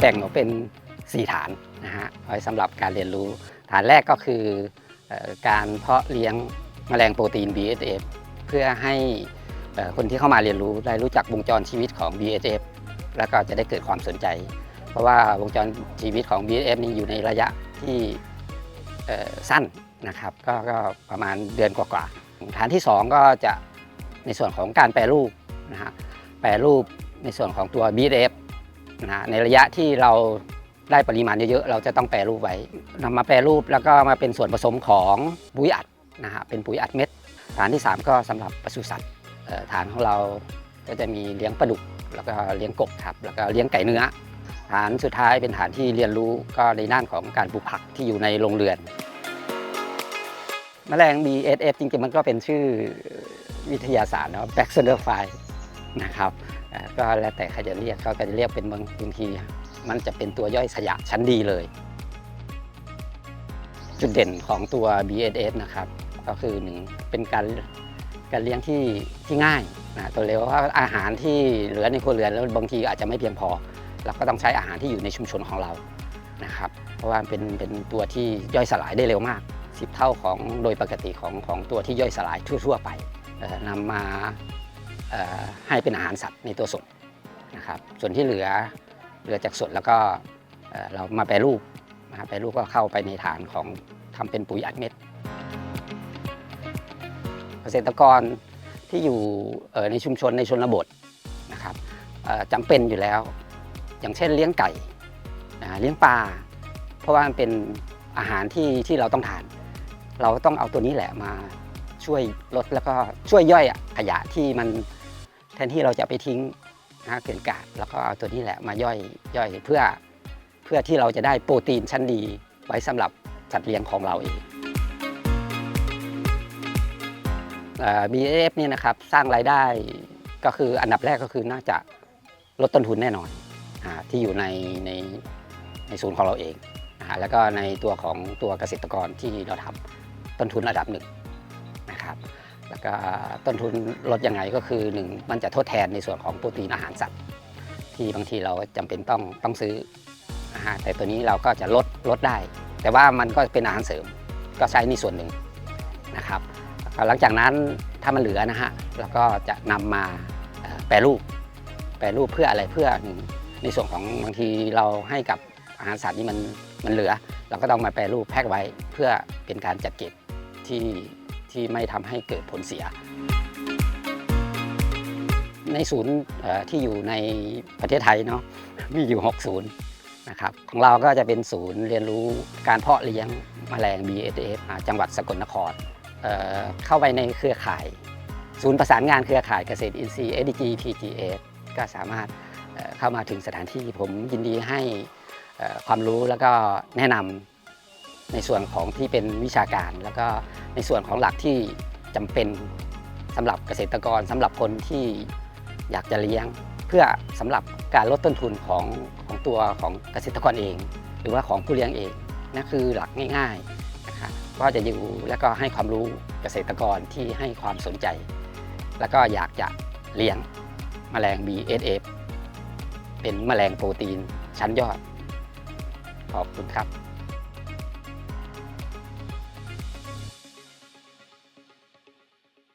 แบ่งออกเป็น 4 ฐานนะฮะไว้สำหรับการเรียนรู้ ฐานแรกก็คืออการเพาะเลี้ยงแมลงโปรตีน BSF เพื่อให้เอ่อคนที่เข้ามาเรียนรู้ได้รู้จักวงจรชีวิตของ BSF แล้วก็จะได้เกิดความสนใจ เพราะว่าวงจรชีวิตของ BSF นี่อยู่ในระยะที่สั้นนะครับกก็ประมาณเดือนกว่าๆฐานที่ 2 ก็จะในส่วนของการแปรรูปนะฮะแปรรูปในส่วนของตัว BSF นะในระยะที่เราได้ปริมาณเยอะๆ เราจะต้องแปรรูปไว้นำมาแปรรูปแล้วก็มาเป็นส่วนผสมของปุ๋ยอัดนะฮะเป็นปุ๋ยอัดเม็ดฐานที่ 3 ก็สำหรับปศุสัตว์ฐานของเราก็จะมีเลี้ยงปลาดุก แล้วก็เลี้ยงกบครับแล้วก็เลี้ยงไก่เนื้อ ฐานสุดท้ายเป็นฐานที่เรียนรู้ก็ในด้านของการปลูกผักที่อยู่ในโรงเรือน แมลง BSF จริงๆ มันก็เป็นชื่อวิทยาศาสตร์เนาะ Bacillofly นะครับ ก็แล้วแต่ใครจะเรียกเขาก็จะเรียกเป็นบางบางที มันจะเป็นตัวย่อยสยะชั้นดีเลย จุดเด่นของตัว BSF นะครับ ก็คือหนึ่งเป็นการการเลี้ยงที่ที่ง่ายนะตัวเร็วเพราะว่าอาหารที่เหลือในครัวเรือนแล้วบางทีอาจจะไม่เพียงพอ เราก็ต้องใช้อาหารที่อยู่ในชุมชนของเรานะครับ เพราะว่าเป็นเป็นตัวที่ย่อยสลายได้เร็วมาก 10 เท่าของโดยปกติของของตัวที่ย่อยสลายทั่ว ๆ ไปเอ่อนำมา ให้เป็นอาหารสัตว์ในตัวสดนะครับส่วนที่เหลือเหลือจากสดแล้วก็เรามาแปรรูปนะครับแปรรูปก็เข้าไปในฐานของทำเป็นปุ๋ยอัดเม็ด เกษตรกรที่อยู่ในชุมชนในชนบทนะครับจำเป็นอยู่แล้ว อย่างเช่นเลี้ยงไก่เลี้ยงปลาเพราะว่ามันเป็นอาหารที่ที่เราต้องทาน เราต้องเอาตัวนี้แหละมาช่วยลดแล้วก็ช่วยย่อยขยะที่มัน แทนที่เราจะไปทิ้งนะเกลื่อนกาดแล้วก็เอาตัวนี้แหละมาย่อยย่อยเพื่อเพื่อที่เราจะได้โปรตีนชั้นดีไว้สำหรับสัตว์เลี้ยงของเราเองเอ่อ BAF เนี่ยนะครับสร้างรายได้ก็คืออันดับแรกก็คือน่าจะลดต้นทุนแน่นอนอที่อยู่ในในในศูนย์ของเราเองแล้วก็ในตัวของตัวเกษตรกรที่เราทำต้นทุนระดับหนึ่งนะครับ แล้วก็ต้นทุนลดยังไงก็คือหนึ่งมันจะทดแทนในส่วนของโปรตีนอาหารสัตว์ ที่บางทีเราจำเป็นต้องต้องซื้อนะฮะแต่ตัวนี้เราก็จะลดลดได้ แต่ว่ามันก็เป็นอาหารเสริมก็ใช้ในส่วนหนึ่งนะครับหลังจากนั้นถ้ามันเหลือนะฮะเราก็จะนำมาแปรรูป แปรรูปเพื่ออะไรเพื่อในส่วนของบางทีเราให้กับอาหารสัตว์นี่มันมันเหลือ เราก็ต้องมาแปรรูปแพ็คไว้เพื่อเป็นการจัดเก็บที่ ที่ไม่ทำให้เกิดผลเสีย ในศูนย์ที่อยู่ในประเทศไทยเนาะมีอยู่ 6 ศูนย์นะครับของเราก็จะเป็นศูนย์เรียนรู้การเพาะเลี้ยงแมลง BSF จังหวัดสกลนครเเข้าไปในเครือข่าย ศูนย์ประสานงานเครือข่ายเกษตรอินทรีย์ SDG TGS ก็สามารถเข้ามาถึงสถานที่ผมยินดีให้ความรู้แล้วก็แนะนำ ในส่วนของที่เป็นวิชาการ แล้วก็ในส่วนของหลักที่จำเป็นสำหรับเกษตรกรสำหรับคนที่อยากจะเลี้ยง เพื่อสำหรับการลดต้นทุนของของตัวของเกษตรกรเอง หรือว่าของผู้เลี้ยงเองนั่นคือหลักง่ายๆนะครับก็จะอยู่แล้วก็ให้ความรู้เกษตรกรที่ให้ความสนใจ แล้วก็อยากจะเลี้ยงแมลง BSF เป็นแมลงโปรตีนชั้นยอด ขอบคุณครับ